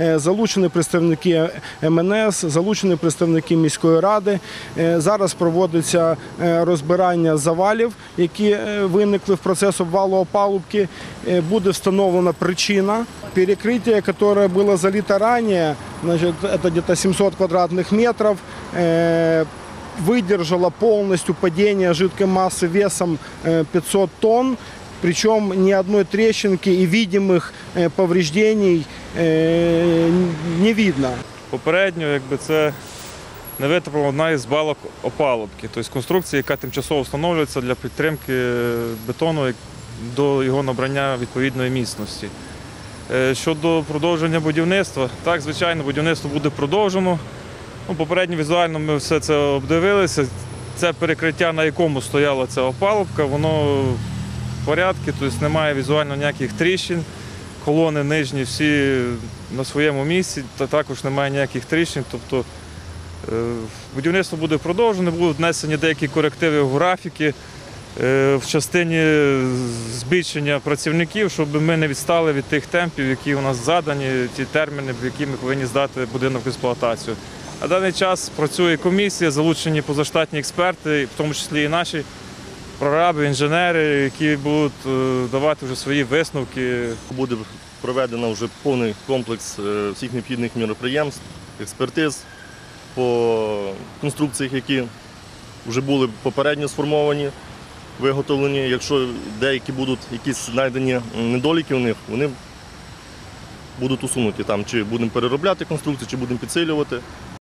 Е, Залучені представники МНС, залучені представники міської ради. Е, Зараз проводиться е, розбирання завалів, які е, виникли в процесі обвалу опалубки. Е, Буде встановлена причина. Перекрытие, которое было залито ранее, значит, это где-то 700 квадратных метров, э, выдержало полностью падение жидкой массы весом э, 500 тонн, причем ни одной трещинки и видимых э, повреждений э, не видно. Попередньо, якби це не витримала одна із балок опалубки, тобто конструкція, яка тимчасово встановлюється для підтримки бетону до його набрання відповідної міцності. Е, Щодо продовження будівництва, так, звичайно, будівництво буде продовжено. Ну, попередньо візуально ми все це обдивилися. Це перекриття, на якому стояла ця опалубка, воно в порядку, тобто немає візуально ніяких тріщин. Колони нижні всі на своєму місці, та також немає ніяких тріщин. Тобто е, будівництво буде продовжене, будуть внесені деякі корективи в графіки е, в частині збільшення працівників, щоб ми не відстали від тих темпів, які у нас задані, ті терміни, в які ми повинні здати будинок в експлуатацію. На даний час працює комісія, залучені позаштатні експерти, в тому числі і наші прораби, інженери, які будуть е, давати вже свої висновки Буде проведено вже повний комплекс е, всіх необхідних міроприємств, експертиз по конструкціях, які вже були попередньо сформовані, виготовлені. Якщо деякі будуть якісь знайдені недоліки у них, вони будуть усунуті там, чи будемо переробляти конструкцію, чи будемо підсилювати.